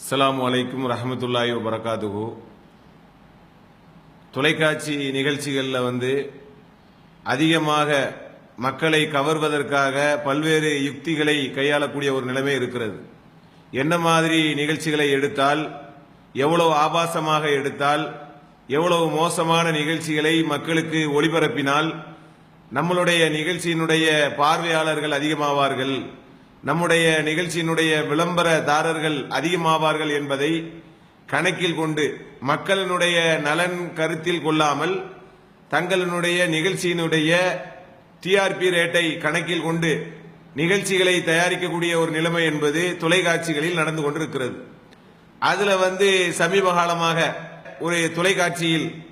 அஸ்ஸலாமு அலைக்கும் ரஹமத்துல்லாய் வரகாத்துகு தொலைக்காட்சி நிகழ்ச்சிகளில் வந்து அதிகமாக மக்களை கவர்வதற்காக பல்வேறு யுக்திகளை கையாளக்கூடிய ஒரு நிலைமை இருக்கிறது. என்ன மாதிரி நிகழ்ச்சிகளை எடுத்தால் எவ்வளவு ஆபாசமாக எடுத்தால் எவ்வளவு மோசமான நிகழ்ச்சிகளை மக்களுக்கு ஒளிபரப்பினால் நம்மளுடைய நிகழ்ச்சியினுடைய பார்வையாளர்கள் அதிகமாவார்கள். நம்முடைய நிகழ்ச்சியினுடைய விளம்பரதாரர்கள் அதிகமாவார்கள் என்பதை கணக்கில் கொண்டு மக்களினுடைய நலன் கருத்தில் கொள்ளாமல் தங்களினுடைய நிகழ்ச்சியினுடைய டிஆர்பி ரேட்டை கணக்கில் கொண்டு நிகழ்ச்சிகளை தயாரிக்கக்கூடிய ஒரு நிலைமை என்பது தொலைக்காட்சிகளில் நடந்து கொண்டிருக்கிறது. அதுல வந்து சமீப காலமாக ஒரு தொலைக்காட்சியில்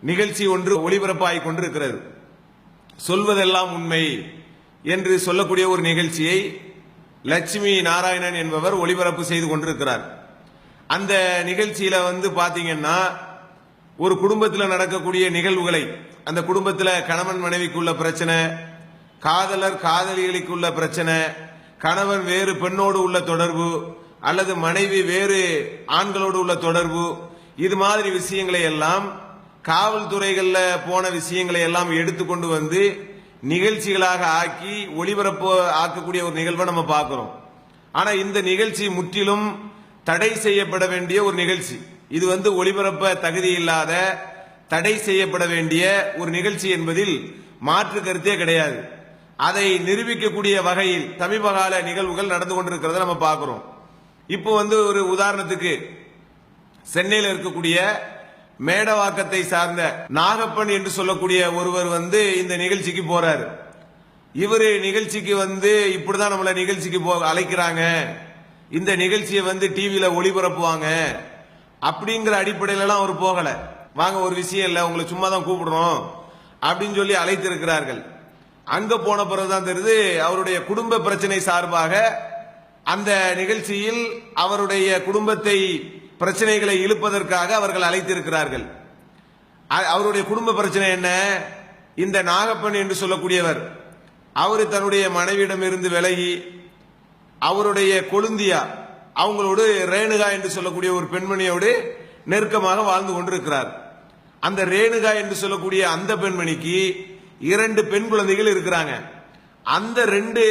நிகழ்ச்சி ஒன்று ஒளிபரப்பாகிக் கொண்டிருக்கிறது. சொல்வதெல்லாம் உண்மை. என்று சொல்லக்கூடிய ஒரு நிகழ்ச்சியை லட்சுமி நாராயணன் என்பவர் ஒளிபரப்பு செய்து கொண்டிருக்கிறார். அந்த நிகழ்ச்சியில வந்து பாத்தீங்கன்னா ஒரு குடும்பத்தில் நடக்கக்கூடிய நிகழ்வுகளை அந்த குடும்பத்தில் கணவன் மனைவிக்குள்ள பிரச்சனை காதலர் காதலிகளுக்குள்ள பிரச்சனை கணவன் வேறு பெண்ணோடு உள்ள தொடர்பு அல்லது மனைவி வேறு ஆண்களோடு உள்ள தொடர்பு இது மாதிரி விஷயங்களை எல்லாம் காவல்துறைகளில் போன விஷயங்களை எல்லாம் எடுத்துக்கொண்டு வந்து நிகழ்ச்சிகளாக ஆக்கி ஒளிபரப்பு ஆக்கக்கூடிய ஒரு நிகழ்வை நம்ம பார்க்கிறோம். ஆனா இந்த நிகழ்ச்சி முற்றிலும் தடை செய்யப்பட வேண்டிய ஒரு நிகழ்ச்சி. இது வந்து ஒளிபரப்ப தகுதி இல்லாத தடை செய்யப்பட வேண்டிய ஒரு நிகழ்ச்சி என்பதில் மாற்று கருத்தே கிடையாது. அதை நிரூபிக்கக்கூடிய வகையில் சமீபகால நிகழ்வுகள் நடந்து கொண்டிருக்கிறத நம்ம பார்க்கிறோம். இப்போ வந்து ஒரு உதாரணத்துக்கு சென்னையில் இருக்கக்கூடிய மேடவாக்கத்தை சார்ந்த நாகப்பன் என்று சொல்லக்கூடிய ஒருவர் வந்து இந்த நிகழ்ச்சிக்கு போறாரு. இவரு நிகழ்ச்சிக்கு வந்து இப்படிதான் நம்மள நிகழ்ச்சிக்கு போ அழைக்கிறாங்க. இந்த நிகழ்ச்சியை வந்து டிவியில ஒளிபரப்புவாங்க. அப்படிங்கிற அடிப்படையில எல்லாம் அவர் போகல. வாங்க ஒரு விஷயம் இல்லை உங்களை சும்மா தான் கூப்பிடுறோம். அப்படின்னு சொல்லி அழைத்திருக்கிறார்கள். அங்க போன பிறகுதான் தெரியுது அவருடைய குடும்ப பிரச்சனை சார்பாக அந்த நிகழ்ச்சியில் அவருடைய குடும்பத்தை பிரச்சனைகளை இழுப்பதற்காக அவர்கள் அழைத்திருக்கிறார்கள். அவருடைய குடும்ப பிரச்சனை என்ன? இந்த நாகப்பன் என்று சொல்லக்கூடியவர் அவர் தன்னுடைய மனைவியிடம் இருந்து விலகி அவருடைய கொழுந்தியா அவங்களோடு ரேணுகா என்று சொல்லக்கூடிய ஒரு பெண்மணியோடு நெருக்கமாக வாழ்ந்து கொண்டிருக்கிறார். அந்த ரேணுகா என்று சொல்லக்கூடிய அந்த பெண்மணிக்கு இரண்டு பெண் குழந்தைகள் இருக்கிறாங்க. அந்த ரெண்டு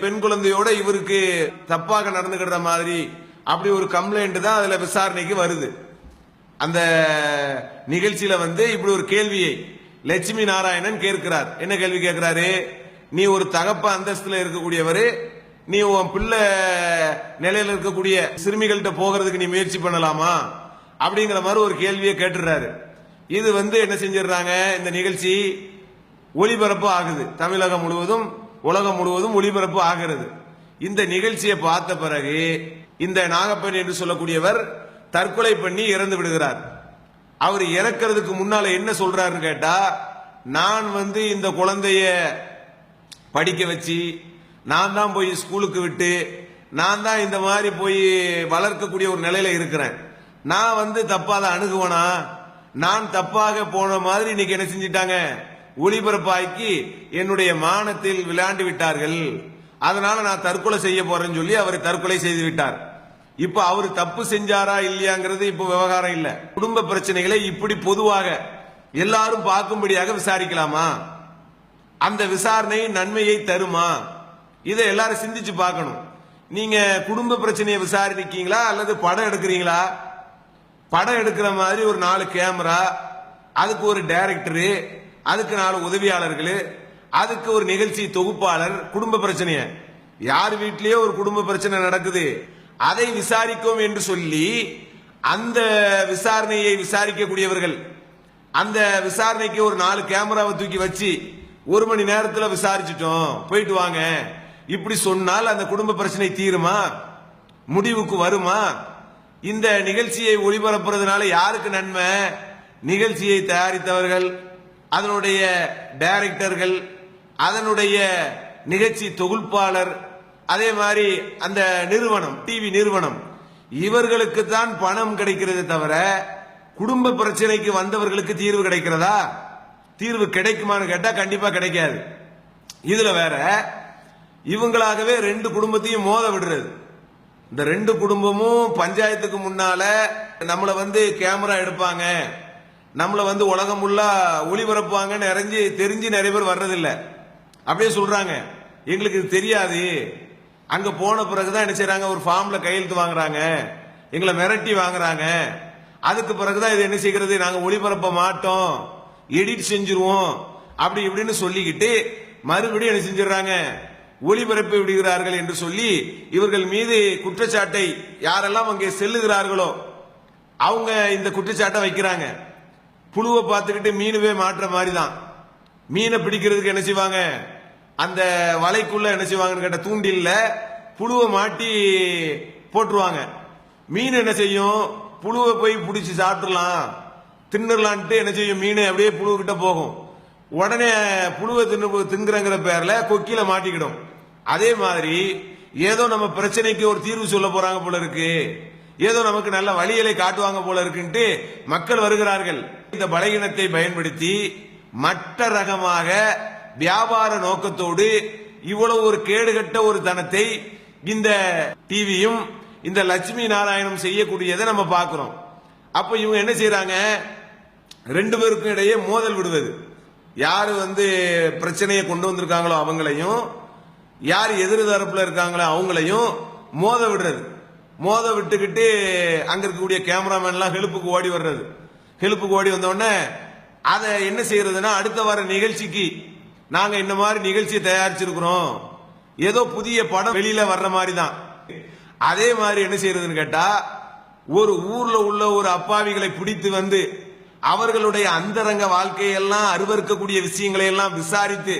பெண் குழந்தையோட இவருக்கு தப்பாக நடந்துகிற மாதிரி அப்படி ஒரு கம்ப்ளைண்ட் தான் அதில் விசாரணைக்கு வருது. அந்த நிகழ்ச்சியில் வந்து இப்படி ஒரு கேள்வியை லட்சுமி நாராயணன் கேட்கிறார். என்ன கேள்வி கேட்கிறாரு? நீ ஒரு தகப்ப அந்தஸ்தில் இருக்கக்கூடியவர் நீ உன் பிள்ளை நிலையில இருக்கக்கூடிய சிறுமிகள்கிட்ட போகிறதுக்கு நீ முயற்சி பண்ணலாமா? அப்படிங்கிற மாதிரி ஒரு கேள்வியை கேட்டுடுறாரு இது வந்து என்ன செஞ்சிடுறாங்க? இந்த நிகழ்ச்சி ஒளிபரப்பு ஆகுது. தமிழகம் முழுவதும் உலகம் முழுவதும் ஒளிபரப்பு ஆகிறது. இந்த நிகழ்ச்சியை பார்த்த பிறகு இந்த நாகப்பன் என்று சொல்லக்கூடியவர் தற்கொலை பண்ணி இறந்து விடுகிறார். அவர் இறக்கிறதுக்கு முன்னால என்ன சொல்றாருன்னு கேட்டா நான் வந்து இந்த குழந்தைய படிக்க வச்சு நான் தான் போய் ஸ்கூலுக்கு விட்டு நான் தான் இந்த மாதிரி போய் வளர்க்கக்கூடிய ஒரு நிலையில இருக்கிறேன். நான் வந்து தப்பாக தான் அணுகுவனா? நான் தப்பாக போன மாதிரி இன்னைக்கு என்ன செஞ்சிட்டாங்க? ஒளிபரப்பாக்கி என்னுடைய மானத்தில் விளையாண்டு விட்டார்கள். அதனால நான் தற்கொலை செய்ய போறேன்னு சொல்லி அவர் தற்கொலை செய்து விட்டார். இப்ப அவர் தப்பு செஞ்சாரா இல்லையாங்கிறது இப்ப விவகாரம் இல்ல. குடும்ப பிரச்சனைகளை இப்படி பொதுவாக எல்லாரும் பார்க்கும்படியாக விசாரிக்கலாமா? அந்த விசாரணை நன்மையை தருமா? இதை எல்லாரும் சிந்திச்சு பார்க்கணும். நீங்க குடும்ப பிரச்சனையை விசாரிக்கீங்களா அல்லது படம் எடுக்கிறீங்களா? படம் எடுக்கிற மாதிரி ஒரு நாலு கேமரா அதுக்கு ஒரு டைரக்டரு அதுக்கு நாலு உதவியாளர்கள் அதுக்கு ஒரு நிகழ்ச்சி தொகுப்பாளர் குடும்ப பிரச்சனைய. யார் வீட்லயே ஒரு குடும்ப பிரச்சனை நடக்குது. அதை விசாரிக்கும் என்று சொல்லி அந்த விசாரணையை விசாரிக்கக்கூடியவர்கள் அந்த விசாரணைக்கு ஒரு நாலு கேமராவை தூக்கி வச்சு ஒரு மணி நேரத்தில் விசாரிச்சிட்டோம் போயிட்டு வாங்க. இப்படி சொன்னால் அந்த குடும்ப பிரச்சனை தீருமா? முடிவுக்கு வருமா? இந்த நிகழ்ச்சியை ஒளிபரப்புறதுனால யாருக்கு நன்மை? நிகழ்ச்சியை தயாரித்தவர்கள் அதனுடைய டைரக்டர்கள் அதனுடைய நிகழ்ச்சி தொகுப்பாளர் அதே மாதிரி அந்த நிறுவனம் டிவி நிறுவனம் இவர்களுக்கு தான் பணம் கிடைக்கிறது தவிர குடும்ப பிரச்சனைக்கு வந்தவர்களுக்கு தீர்வு கிடைக்கிறதா? தீர்வு கிடைக்குமான்னு கேட்டா கண்டிப்பா கிடைக்காது. இதுல வேற இவங்களாகவே ரெண்டு குடும்பத்தையும் மோத விடுறது. இந்த ரெண்டு குடும்பமும் பஞ்சாயத்துக்கு முன்னால நம்மளை வந்து கேமரா எடுப்பாங்க. நம்மளை வந்து உலகம் ஃபுல்லா ஒளிபரப்புவாங்கன்னு அறிஞ்சு தெரிஞ்சு நிறைய பேர் வர்றதில்லை. அப்படியே சொல்றாங்க. எங்களுக்கு இது தெரியாது. அங்க போன பிறகுதான் என்ன செய்றாங்க? ஒரு ஃபார்ம்ல கையெழுத்து வாங்குறாங்க. எங்களை மிரட்டி வாங்குறாங்க. அதுக்கு பிறகுதான் இது என்ன செய்கிறது? நாங்க ஒளிபரப்ப மாட்டோம். எடிட் செஞ்சிருவோம். அப்படி இப்படின்னு சொல்லிக்கிட்டு மறுபடியும் என்ன செஞ்சிடறாங்க? ஒளிபரப்பி விடுகிறார்கள் என்று சொல்லி இவர்கள் மீது குற்றச்சாட்டை யாரெல்லாம் அங்கே செல்லுகிறார்களோ அவங்க இந்த குற்றச்சாட்டை வைக்கிறாங்க. புழுவை பார்த்துக்கிட்டு மீனுவே மாற்ற மாதிரி தான் மீனை பிடிக்கிறதுக்கு என்ன செய்வாங்க? அந்த வலைக்குள்ள என்ன செய்வாங்கன்னு கேட்ட தூண்டில்ல புழுவை மாட்டி போட்டுருவாங்க. மீன் என்ன செய்யும்? புழுவை போய் பிடிச்சி சாப்பிட்றலாம் தின்னுடலான்ட்டு என்ன செய்யும்? மீன் அப்படியே புழு கிட்ட போகும். உடனே புழுவை தின்னு தின்கிறங்கிற பேர்ல கொக்கில மாட்டிக்கிடும். அதே மாதிரி ஏதோ நம்ம பிரச்சனைக்கு ஒரு தீர்வு சொல்ல போறாங்க போல இருக்கு. ஏதோ நமக்கு நல்ல வழிகளை காட்டுவாங்க போல இருக்குன்ட்டு மக்கள் வருகிறார்கள். இந்த பலகீனத்தை பயன்படுத்தி மட்ட ரகமாக வியாபார நோக்கத்தோடு இவ்வளவு ஒரு கேடுகட்ட ஒரு தனத்தை இந்த டிவியும் இந்த லட்சுமி நாராயணம் செய்யக்கூடியதை நம்ம பார்க்கிறோம். அப்ப இவங்க என்ன செய்யறாங்க ரெண்டு பேருக்கும் இடையே மோதல் விடுவது. யார் வந்து பிரச்சனையை கொண்டு வந்திருக்காங்களோ அவங்களையும் யார் எதிர் தரப்புல இருக்காங்களோ அவங்களையும் மோத விடுறது. மோத விட்டுக்கிட்டு அங்க இருக்கக்கூடிய கேமராமேன்லாம் ஹெலுப்புக்கு ஹெல்ப்புக்கு ஓடி வர்றது. ஹெல்ப்புக்கு ஓடி வந்தோடனே அதை என்ன செய்யறதுன்னா அடுத்த வார நிகழ்ச்சிக்கு நாங்க இந்த மாதிரி நிகழ்ச்சியை தயாரிச்சிருக்கிறோம். ஏதோ புதிய படம் வெளியில வர்ற மாதிரி தான் அதே மாதிரி என்ன செய்யறதுன்னு கேட்டா ஒரு ஊர்ல உள்ள ஒரு அப்பாவிகளை பிடித்து வந்து அவர்களுடைய அந்தரங்க வாழ்க்கையெல்லாம் அருவருக்கக்கூடிய விஷயங்களை எல்லாம் விசாரித்து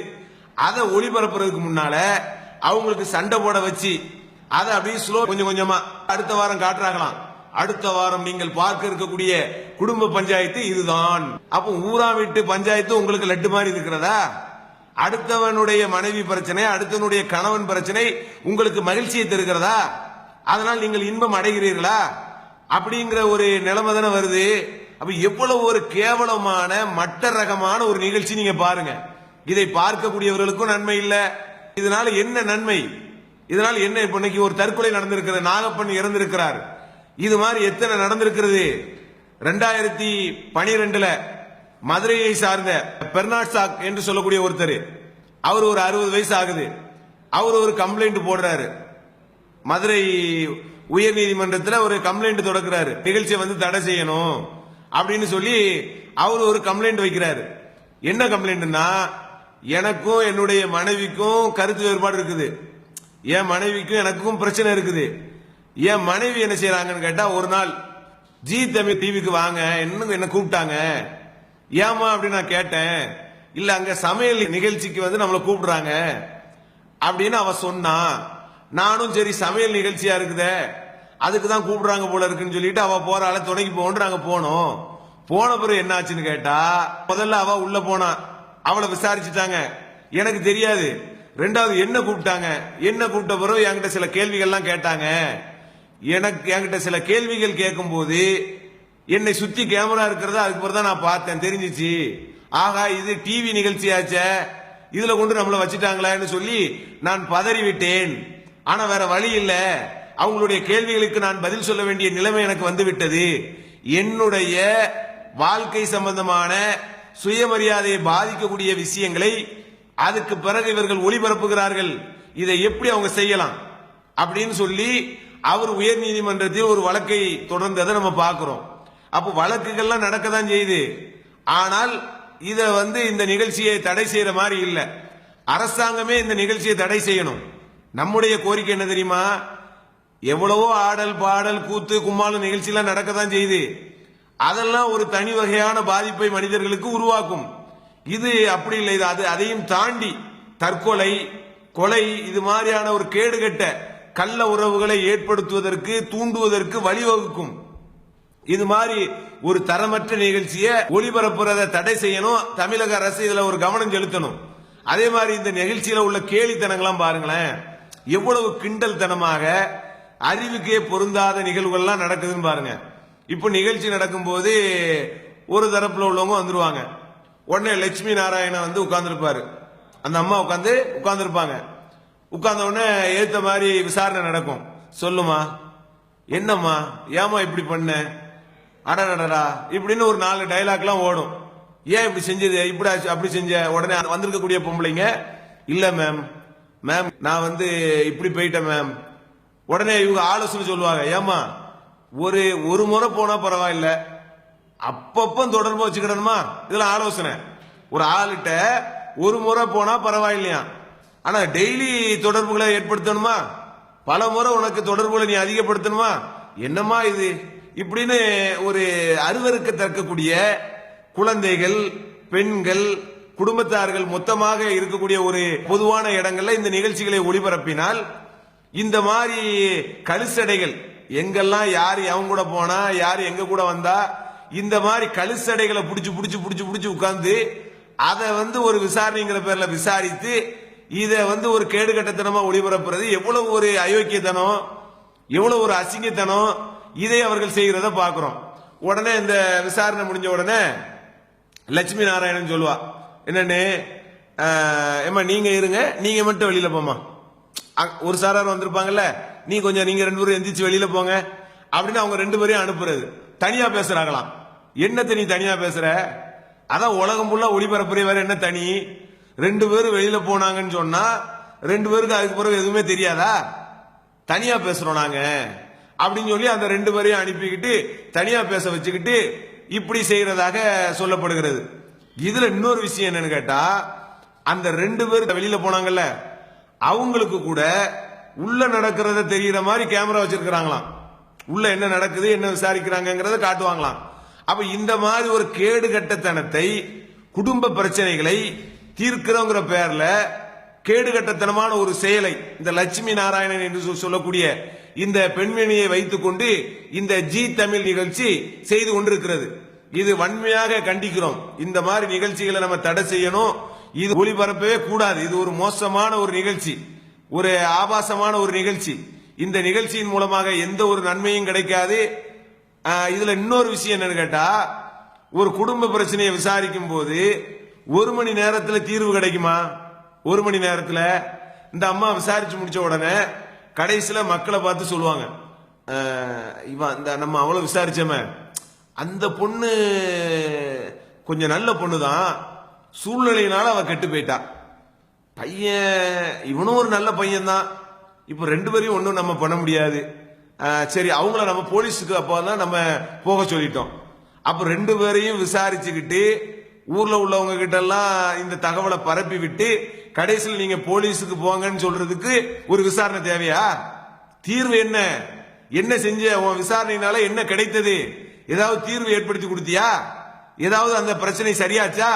அதை ஒளிபரப்புறதுக்கு முன்னால அவங்களுக்கு சண்டை போட வச்சு அதை அப்படியே ஸ்லோ கொஞ்சம் கொஞ்சமா அடுத்த வாரம் காட்டுறாங்களாம். அடுத்த வாரம் நீங்கள் பார்க்க இருக்கக்கூடிய குடும்ப பஞ்சாயத்து இதுதான். அப்போ ஊரா வீட்டு பஞ்சாயத்து உங்களுக்கு லட்டு மாதிரி இருக்கிறதா? அடுத்தவனுடைய மனைவி பிரச்சனை அடுத்தவனுடைய கணவன் பிரச்சனை உங்களுக்கு மகிழ்ச்சியை தருகிறதா? அதனால் நீங்கள் இன்பம் அடைகிறீர்களா? அப்படிங்கிற ஒரு நிலைமை தானே வருது. அப்ப எவ்வளவு ஒரு கேவலமான மட்ட ரகமான ஒரு நிகழ்ச்சி நீங்க பாருங்க. இதை பார்க்கக்கூடியவர்களுக்கும் நன்மை இல்லை. இதனால என்ன நன்மை? இதனால் என்ன இப்ப இன்னைக்கு ஒரு தற்கொலை நடந்திருக்கிறது? நாகப்பன் இறந்திருக்கிறார். இது மாதிரி எத்தனை நடந்திருக்கிறது? ரெண்டாயிரத்தி பனிரெண்டுல மதுரையை சார்ந்த பெர்னாட் சாக் என்று சொல்லக்கூடிய ஒருத்தர். அவர் ஒரு அறுபது வயசு ஆகுது. அவர் ஒரு கம்ப்ளைண்ட் போடுறாரு. மதுரை உயர் நீதிமன்றத்தில் ஒரு கம்ப்ளைண்ட் தொடக்கிறாரு. நிகழ்ச்சியை வந்து தடை செய்யணும் அப்படின்னு சொல்லி அவர் ஒரு கம்ப்ளைண்ட் வைக்கிறாரு. என்ன கம்ப்ளைண்ட்னா எனக்கும் என்னுடைய மனைவிக்கும் கருத்து வேறுபாடு இருக்குது. என் மனைவிக்கும் எனக்கும் பிரச்சனை இருக்குது. என் மனைவி என்ன செய்யறாங்கன்னு கேட்டா ஒரு நாள் ஜி தமிழ் டிவிக்கு வாங்க. என்ன என்ன கூப்பிட்டாங்க? ஏமா அப்படின்னு நான் கேட்டேன்? இல்ல அங்க சமையல் நிகழ்ச்சிக்கு வந்து நம்மளை கூப்பிடுறாங்க. அப்படின்னு அவ சொன்னான் நானும் சரி சமையல் நிகழ்ச்சியா இருக்குதே. அதுக்கு தான் கூப்பிடுறாங்க போல இருக்குன்னு சொல்லிட்டு அவ போறாள துணைக்கு போகணும் நாங்க போனோம். போன பிறகு என்னாச்சுன்னு கேட்டா முதல்ல அவ உள்ள போனா அவளை விசாரிச்சுட்டாங்க. எனக்கு தெரியாது. ரெண்டாவது என்ன கூப்பிட்டாங்க? என்ன கூப்பிட்ட பிறகு என்கிட்ட சில கேள்விகள்லாம் கேட்டாங்க. எனக்கு என்கிட்ட சில கேள்விகள் கேட்கும் போது என்னை சுத்தி கேமரா இருக்கிறதா? அதுக்கு தான் நான் பார்த்தேன். தெரிஞ்சிச்சு. ஆகா இது டிவி நிகழ்ச்சியாச்சே. இதுல கொண்டு நம்மளை வச்சுட்டாங்களான்னு சொல்லி நான் பதறி விட்டேன் ஆனா வேற வழி இல்ல. அவங்களுடைய கேள்விகளுக்கு நான் பதில் சொல்ல வேண்டிய நிலைமை எனக்கு வந்து விட்டது என்னுடைய வாழ்க்கை சம்பந்தமான சுயமரியாதையை பாதிக்கக்கூடிய விஷயங்களை அதுக்கு பிறகு இவர்கள் ஒளிபரப்புகிறார்கள். இதை எப்படி அவங்க செய்யலாம்? அப்படின்னு சொல்லி அவர் உயர் நீதிமன்றத்தில் ஒரு வழக்கை தொடர்ந்ததை நம்ம பார்க்கிறோம். அப்போ வழக்குகள்லாம் நடக்க தான் செய்யுது. ஆனால் இதை வந்து இந்த நிகழ்ச்சியை தடை செய்யற மாதிரி இல்லை. அரசாங்கமே இந்த நிகழ்ச்சியை தடை செய்யணும். நம்முடைய கோரிக்கை என்ன தெரியுமா? எவ்வளவோ ஆடல் பாடல் கூத்து கும்மாளம் நிகழ்ச்சியெல்லாம் நடக்க தான் செய்யுது. அதெல்லாம் ஒரு தனி வகையான பாதிப்பை மனிதர்களுக்கு உருவாக்கும். இது அப்படி இல்லை. இது அது அதையும் தாண்டி தற்கொலை கொலை இது மாதிரியான ஒரு கேடுகட்ட கள்ள உறவுகளை ஏற்படுத்துவதற்கு தூண்டுவதற்கு வழிவகுக்கும். இது மாதிரி ஒரு தரமற்ற நிகழ்ச்சியை ஒளிபரப்புறதை தடை செய்யணும். தமிழக அரசு இதுல ஒரு கவனம் செலுத்தணும். அதே மாதிரி இந்த நிகழ்ச்சியில உள்ள கேலித்தனங்கள்லாம் பாருங்களேன். எவ்வளவு கிண்டல் தனமாக அறிவுக்கே பொருந்தாத நிகழ்வுகள்லாம் நடக்குதுன்னு பாருங்க. இப்போ நிகழ்ச்சி நடக்கும்போது ஒரு தரப்புல உள்ளவங்க வந்துருவாங்க. உடனே லட்சுமி நாராயணன் வந்து உட்கார்ந்துருப்பாரு. அந்த அம்மா உட்காந்து உட்கார்ந்துருப்பாங்க. உட்கார்ந்த உடனே ஏத்த மாதிரி விசாரணை நடக்கும். சொல்லுமா என்னம்மா ஏமா இப்படி பண்ண? அடடடா இப்படின்னு ஒரு நாலு டைலாக்லாம் ஓடும். ஏன் இப்படி செஞ்சது? இப்படி அப்படி செஞ்ச உடனே வந்திருக்கக்கூடிய பொம்பளைங்க இல்ல மேம் மேம் நான் வந்து இப்படி போயிட்டேன் மேம் உடனே இவங்க ஆலோசனை சொல்லுவாங்க ஏமா ஒரு ஒரு முறை போனா பரவாயில்ல. அப்பப்போ தொடர்பு வச்சுக்கிடணுமா? இதெல்லாம் ஆலோசனை. ஒரு ஆளுகிட்ட ஒரு முறை போனா பரவாயில்லையா ஆனா டெய்லி தொடர்புகளை ஏற்படுத்தணுமா? பல முறை உனக்கு தொடர்புகளை நீ அதிகப்படுத்தணுமா? என்னம்மா இது? இப்படின்னு ஒரு அருவருக்கத்தக்கக்கூடிய குழந்தைகள் பெண்கள் குடும்பத்தார்கள் மொத்தமாக இருக்கக்கூடிய ஒரு பொதுவான இடங்கள்ல இந்த நிகழ்ச்சிகளை ஒளிபரப்பினால் இந்த மாதிரி கழுசடைகள் எங்கெல்லாம் யார் அவங்க கூட போனா யார் எங்க கூட வந்தா இந்த மாதிரி கழுசடைகளை பிடிச்சி பிடிச்சி பிடிச்சி பிடிச்சி உட்காந்து அதை வந்து ஒரு விசாரணைங்கிற பேர்ல விசாரித்து இதை வந்து ஒரு கேடுகட்டத்தனமா ஒளிபரப்புறது எவ்வளவு ஒரு அயோக்கியத்தனம் எவ்வளவு ஒரு அசிங்கத்தனம் இதை அவர்கள் செய்கிறத பார்க்கிறோம். உடனே இந்த விசாரணை முடிஞ்ச உடனே லட்சுமி நாராயணன் சொல்லுவா என்னன்னு ஏமா ஏம்மா நீங்க இருங்க நீங்க மட்டும் வெளியில போமா அ- ஒரு சாரார் வந்திருப்பாங்கல்ல நீ கொஞ்சம் நீங்க ரெண்டு பேரும் எந்திரிச்சு வெளியில போங்க. அப்படின்னு அவங்க ரெண்டு பேரையும் அனுப்புறது. தனியா பேசுறாங்களாம். என்னத்தை நீ தனியா பேசுற? அதான் உலகம் ஃபுல்லா ஒளிபரப்புற வேற என்ன தனி? ரெண்டு பேரும் வெளியில போனாங்கன்னு சொன்னா ரெண்டு பேருக்கு அதுக்கு பிறகு எதுவுமே தெரியாதா? தனியா பேசுறோம் நாங்க. அப்படின்னு சொல்லி அந்த ரெண்டு பேரையும் அனுப்பிக்கிட்டு தனியா பேச வச்சுக்கிட்டு இப்படி செய்யறதாக சொல்லப்படுகிறது. இதுல இன்னொரு விஷயம் என்னன்னு கேட்டா அந்த ரெண்டு பேர் வெளியில போனாங்கல்ல அவங்களுக்கு கூட உள்ள நடக்கிறத தெரியற மாதிரி கேமரா வச்சிருக்கிறாங்களாம். உள்ள என்ன நடக்குது என்ன விசாரிக்கிறாங்கங்கிறத காட்டுவாங்களாம். அப்ப இந்த மாதிரி ஒரு கேடு கட்டத்தனத்தை குடும்ப பிரச்சனைகளை தீர்க்கிறோங்கிற பேர்ல கேடுகட்டத்தனமான ஒரு செயலை இந்த லட்சுமி நாராயணன் என்று சொல்லக்கூடிய இந்த பெண்மணியை வைத்துக்கொண்டு இந்த ஜி தமிழ் நிகழ்ச்சி செய்து கொண்டிருக்கிறது. இது வன்மையாக கண்டிக்கிறோம். இந்த மாதிரி நிகழ்ச்சிகளை நம்ம தடை செய்யணும். இது ஒளிபரப்பவே கூடாது. இது ஒரு மோசமான ஒரு நிகழ்ச்சி. ஒரு ஆபாசமான ஒரு நிகழ்ச்சி. இந்த நிகழ்ச்சியின் மூலமாக எந்த ஒரு நன்மையும் கிடைக்காது. இதுல இன்னொரு விஷயம் என்னன்னு கேட்டா ஒரு குடும்ப பிரச்சனையை விசாரிக்கும் போது ஒரு மணி நேரத்தில் தீர்வு கிடைக்குமா? ஒரு மணி நேரத்தில். இந்த அம்மா விசாரிச்சு முடிச்ச உடனே கடைசியில் மக்களை பார்த்து சொல்லுவாங்க இவன் இந்த நம்ம அவ்வளோ விசாரிச்சோமே. அந்த பொண்ணு கொஞ்சம் நல்ல பொண்ணு தான் சூழ்நிலையினால அவள் கெட்டு போயிட்டா. பையன் இவனும் ஒரு நல்ல பையன்தான். இப்போ ரெண்டு பேரையும் ஒன்றும் நம்ம பண்ண முடியாது. சரி அவங்கள நம்ம போலீஸுக்கு அப்போ தான் நம்ம போக சொல்லிட்டோம். அப்போ ரெண்டு பேரையும் விசாரிச்சுக்கிட்டு ஊரில் உள்ளவங்க கிட்டெல்லாம் இந்த தகவலை பரப்பி விட்டு கடைசியில் நீங்க போலீஸுக்கு போங்கன்னு சொல்றதுக்கு ஒரு விசாரணை தேவையா? தீர்வு என்ன? என்ன செஞ்ச? உன் விசாரணையினால என்ன கிடைத்தது? ஏதாவது தீர்வு ஏற்படுத்தி கொடுத்தியா? ஏதாவது அந்த பிரச்சனை சரியாச்சா?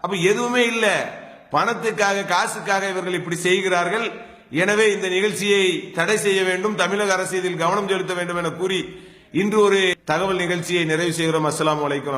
அப்ப எதுவுமே இல்ல. பணத்துக்காக காசுக்காக இவர்கள் இப்படி செய்கிறார்கள். எனவே இந்த நிகழ்ச்சியை தடை செய்ய வேண்டும். தமிழக அரசு இதில் கவனம் செலுத்த வேண்டும் என கூறி இன்று ஒரு தகவல் நிகழ்ச்சியை நிறைவு செய்கிறோம். அஸ்லாம் வலைக்கம்